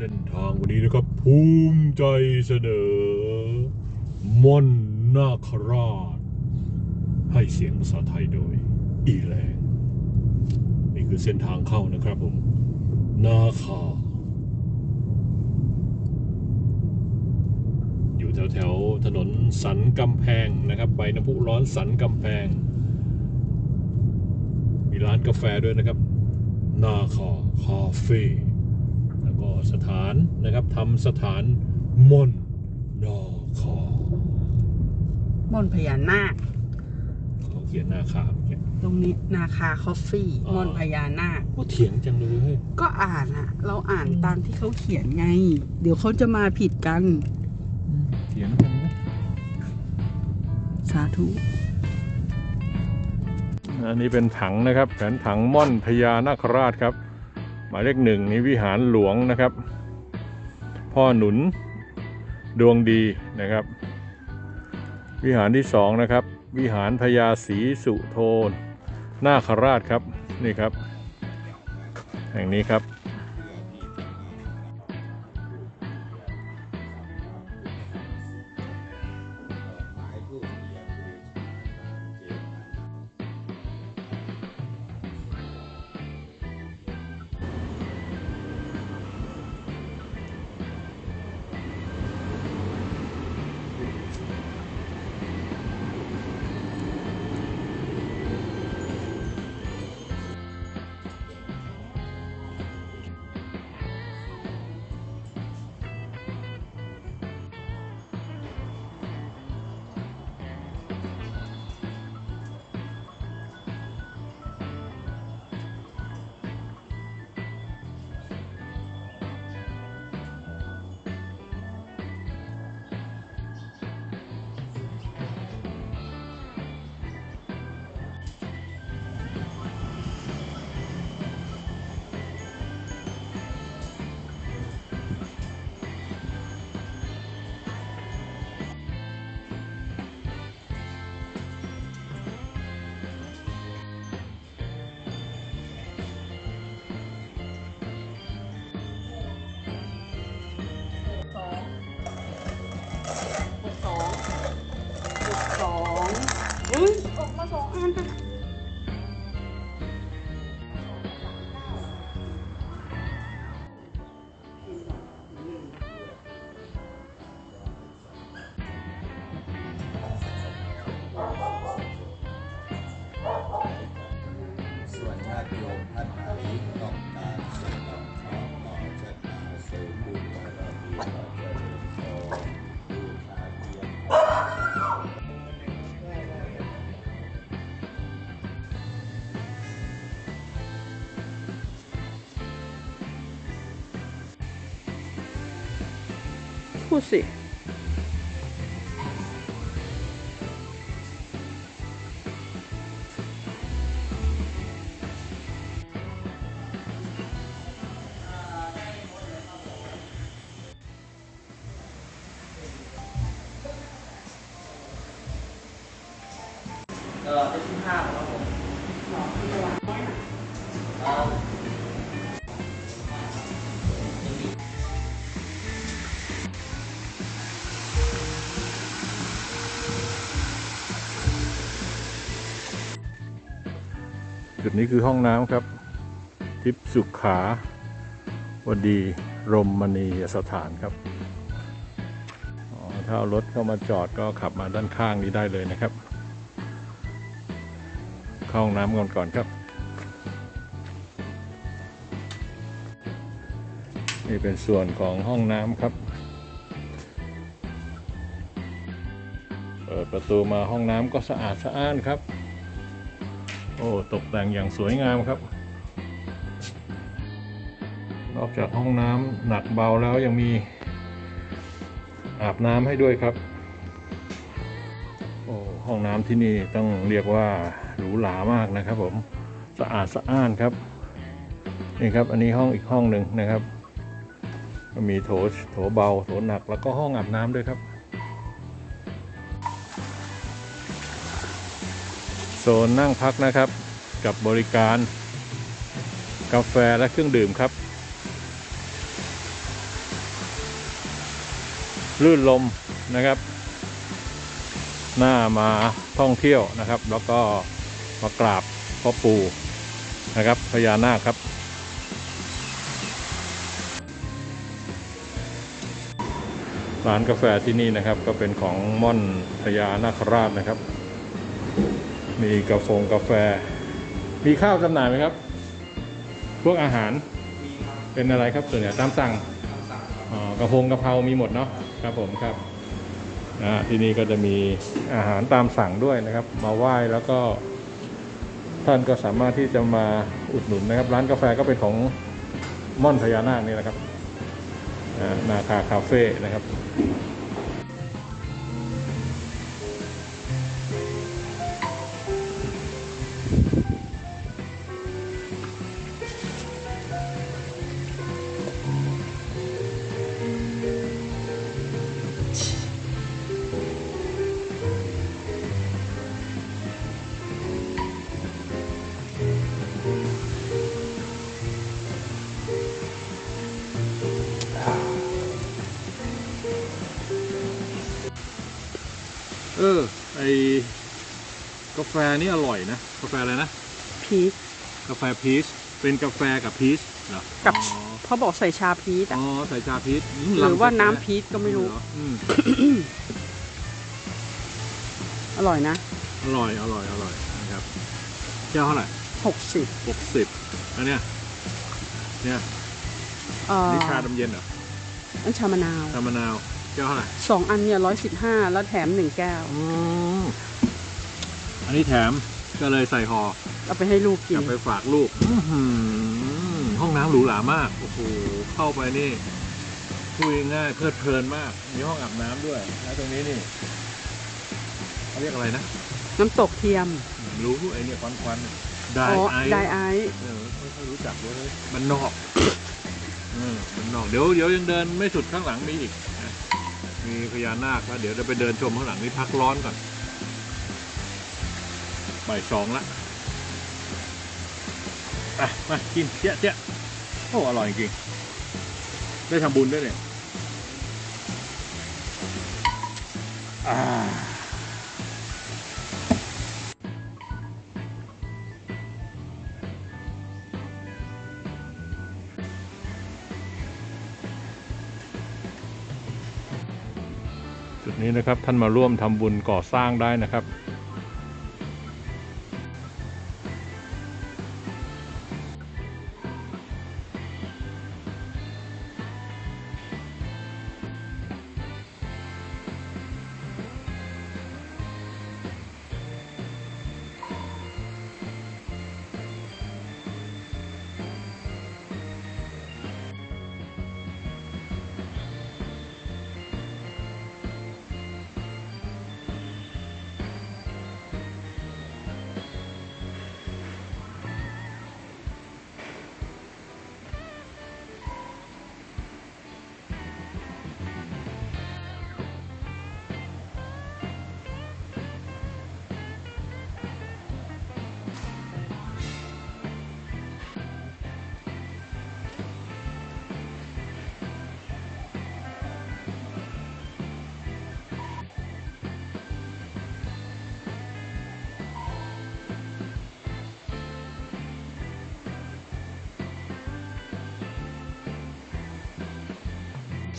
เส้นทางวันนี้นะครับ ภูมิใจเสนอม่อนนาคราช ให้เสียงภาษาไทยโดย อีแรงนี่คือเส้นทางเข้านะครับผม นาคา อยู่แถวแถวถนนสันกำแพงนะครับใบน้ำพุร้อนสันกำแพง มีร้านกาแฟด้วยนะครับ นาคาคาเฟ่ สถานนะครับทำสถานมอนนาคาม่อนพญานาคเขาเขียนนาคาเนี่ยตรงนี้นาคาคอฟฟี่อ๋อม่อนพญานาคก็เถียงจังเลยเฮ้ยก็อ่านอะเราอ่านตามที่เขาเขียนไง เดี๋ยวเขาจะมาผิดกัน เถียงจังนะสาธุ อันนี้เป็นถังนะครับแผนถังม่อนพญานาคราชครับ หมายเลขหนึ่งนี้วิหารหลวงนะครับ พ่อหนุนดวงดีนะครับ วิหารที่สองนะครับ วิหารพญาศรีสุโทนนาคราชครับนี่ครับ แห่งนี้ครับ อ พูดสิเออเจุดนี้คือห้องน้ำครับ ทิพสุขาวดีรมมณีสถานครับถ้าเอารถเข้ามาจอดก็ขับมาด้านข้างนี้ได้เลยนะครับ เข้าห้องน้ำก่อนก่อนครับ นี่เป็นส่วนของห้องน้ำครับ เปิดประตูมาห้องน้ำก็สะอาดสะอ้านครับ โอ้ตกแต่งอย่างสวยงามครับ นอกจากห้องน้ำหนักเบาแล้วยังมีอาบน้ำให้ด้วยครับ โอ้ห้องน้ำที่นี่ต้องเรียกว่าหรูหรามากนะครับ ผมสะอาดสะอ้านครับนี่ครับ อันนี้ห้องอีกห้องหนึ่งนะครับ มีโถโถเบาโถหนักแล้วก็ห้องอาบน้ำด้วยครับ ซนนั่งพักนะครับ กับบริการ กาแฟและเครื่องดื่มครับ ลื่นลมนะครับ หน้ามาท่องเที่ยวนะครับ แล้วก็มากราบพ่อปู่นะครับพญานาคครับร้านกาแฟที่นี่นะครับก็เป็นของม่อนพญานาคราชนะครับ มีกาแฟกาแฟ มีข้าวจำหน่ายไหมครับ พวกอาหารมีครับเป็นอะไรครับส่วนใหญ่ตามสั่งคำสั่งครับอ๋อกระพงกระเพรามีหมดเนาะครับผมครับอ่าที่นี่ก็จะมีอาหารตามสั่งด้วยนะครับ มาไหว้แล้วก็ท่านก็สามารถที่จะมาอุดหนุนนะครับ ร้านกาแฟก็เป็นของม่อนพญานาคนี่แหละครับอ่านาคาคาเฟ่นะครับ ออไอกาแฟนี่อร่อยนะ กาแฟอะไรนะ พีชกาแฟพีชเป็นกาแฟกับพีชเหรอกับอ๋อเขาบอกใส่ชาพีชอ๋อะอใส่ชาพีชมหรือว่าลำน้ำพีชก็ไม่รู้เหออืมอร่อยนะอร่อยอร่อยอร่อยนะครับแก้วเท่าไหร่หกสิบหกสิบอันเนี้ยเนี่ยเอ่อนี่ชาดำเย็นเหรออันชามะนาวชามะนาว แก้วเท่าไหร่สองอันเนี่ยร้อยสิบห้าแล้วแถมหนึ่งแก้วอืมอันนี้แถมก็เลยใส่ห่อเอาไปให้ลูกกิกนลับไปฝากลูกอื้อหือห้องน้ำหรูหรามากโอ้โหเข้าไปนี่พูดง่ายๆเพลิดเพลินมาก มีห้องอาบน้ำด้วย แล้วตรงนี้นี่เขาเรียกอะไรนะน้ำตกเทียมไม่รู้ไอ้เนี่ยควันควันๆไดอ๋อไอ ไดไอซ์เออไม่ค่อยรู้จักเลยมันนอก เออมันนอก เดี๋ยวเดี๋ยวยังเดินไม่สุดข้างหลังมีอีกนะ มีพญานาคแล้วเดี๋ยวจะไปเดินชมข้างหลังนี่พักร้อนก่อนบ่ายสองละอะมากินเจ๊ะเจ๊ะโอ้อร่อยจริงได้ทำบุญด้วยเนี่ยอ่า จุดนี้นะครับท่านมาร่วมทำบุญก่อสร้างได้นะครับ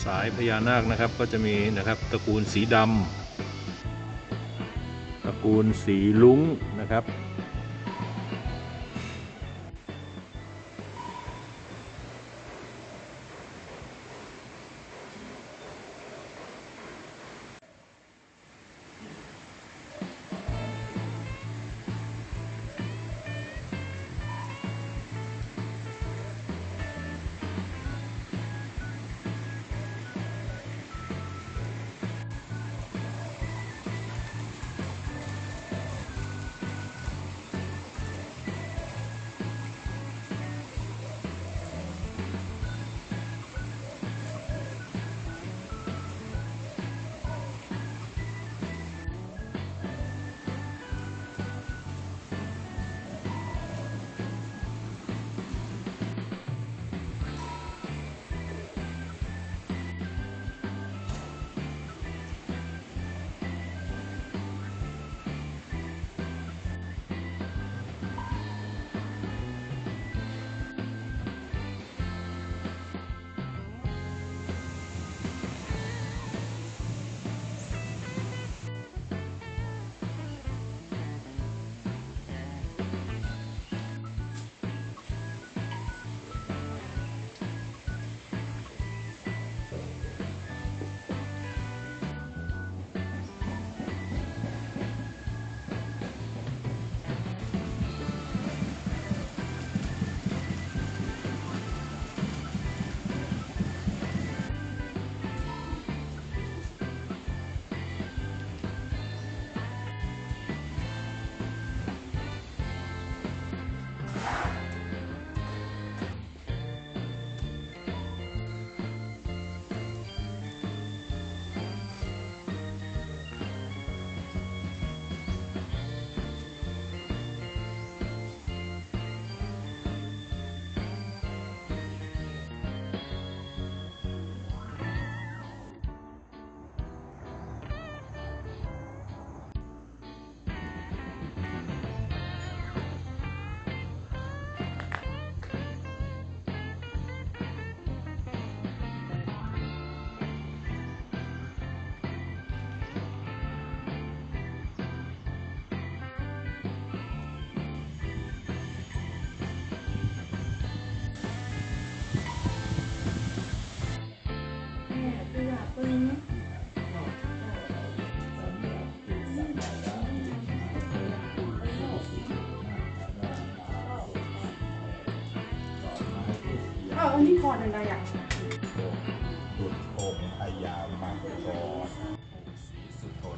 สายพญานาคนะครับก็จะมีนะครับตระกูลสีดำตระกูลสีลุ้งนะครับ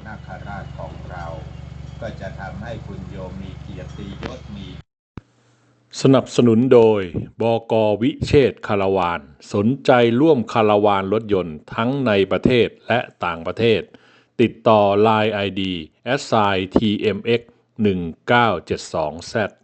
นาคราชของเรา ก็จะทำให้คุณโยมมีเกียรติยศมี สนับสนุนโดย บกวิเชษคาราวาน สนใจร่วมคาราวานรถยนต์ทั้งในประเทศและต่างประเทศ ติดต่อ Line ID s i tmx 1972z